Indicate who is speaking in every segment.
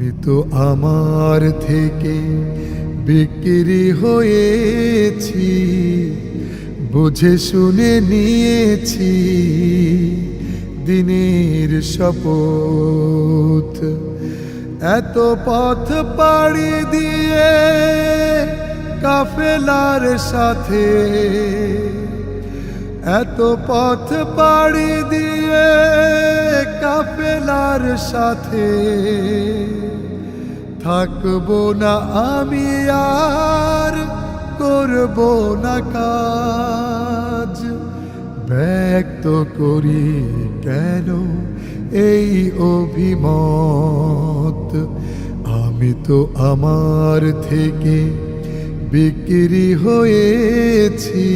Speaker 1: আমি তো আমার থেকে বিক্রি হয়েছি, বুঝে শুনে নিয়েছি দিনের শপথ। এত পথ পাড়ি দিয়ে কাফেলার সাথে, এত পথ পাড়ি দিয়ে কাফেলার সাথে থাকব না আমি আর করব না কাজ। ব্যক্ত করি কেন এই অভিমত? আমি তো আমার থেকে বিক্রি হয়েছি,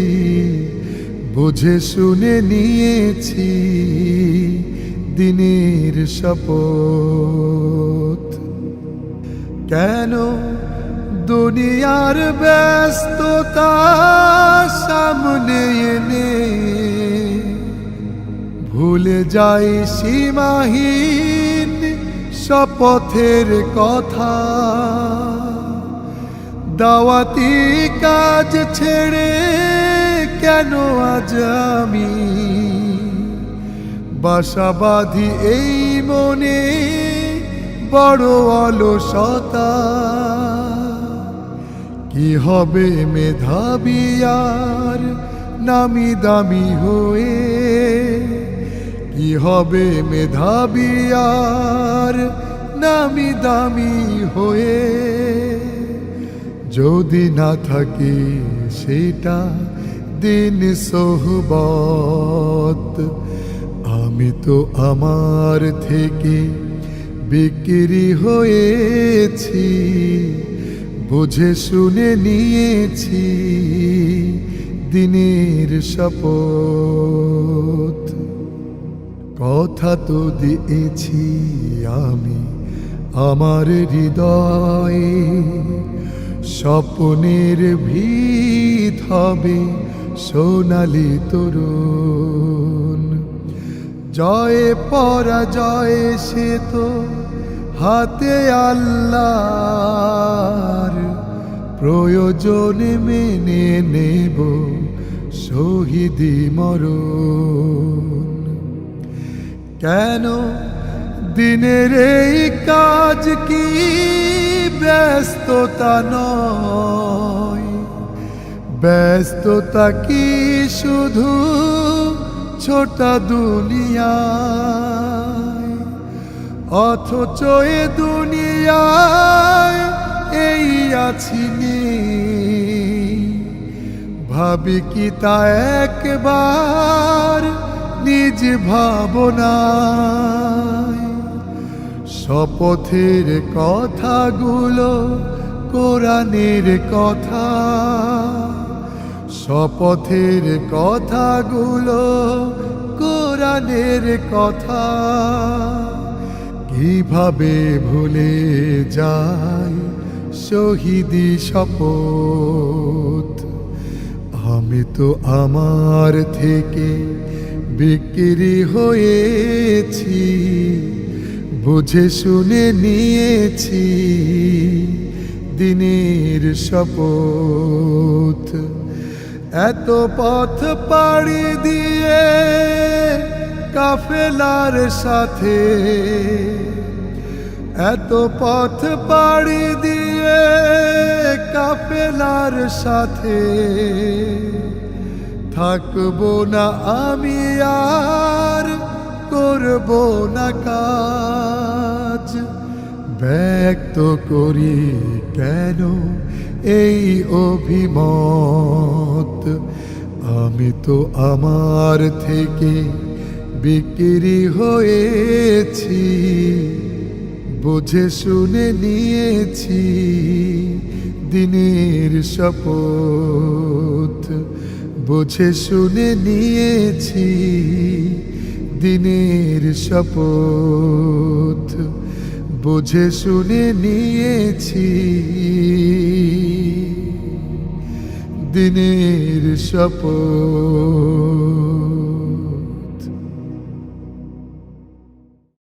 Speaker 1: বুঝে শুনে নিয়েছি। দিনের শপথ। কেন দুনিয়ার ব্যস্ততা সামনে এনে ভুলে যাই সীমাহীন শপথের কথা? দাওয়াতি কাজ ছেড়ে কেন আজ আমি বাসা বাঁধি এই মনে বড় অলসতা কি হবে মেধাবী আর নামি দামি হয়ে? কি হবে মেধাবী আর নামি দামি হয়ে? যদি না থাকে সেটা দিন সোহবত। আমি তো আমার থেকে বিক্রি হয়েছি, বুঝে শুনে নিয়েছি দিনের শপথ। কথা তো দিয়েছি আমি আমার হৃদয়ে, স্বপ্নের ভিত হবে সোনালি তরুণ। জয়ে পরাজয়ে সে তো হাতে আল্লাহর প্রয়োজনে মেনে নেব শহীদি মরণ। কেন দিনের এই কাজ কি ব্যস্ততা নয়? ব্যস্ততা কি শুধু ছোটা দুনিয়ায়, অথচ এ দুনিয়ায় এই আছি ভাবি কি তা একবার নিজ ভাবনায়? শপথের কথাগুলো কোরআনের কথা শপথের কথাগুলো কোরআনের কথা। কীভাবে ভুলে যায় শহীদি শপথ? আমি তো আমার থেকে বিক্রি হয়েছি, বুঝে শুনে নিয়েছি দিনের শপথ। এত পথ পাড়ি দিয়ে কাফেলার সাথে। এত পথ পাড়ি দিয়ে কাফেলার সাথে। থাকব না আমি আর, করব না কাজ। ব্যক্ত করি কেন এই অভিমত? আমি তো আমার থেকে বিক্রি হয়েছি, বুঝে শুনে নিয়েছি দিনের শপথ। বুঝে শুনে নিয়েছি দিনের শপথ। বুঝে শুনে নিয়েছি দিনের শপথ।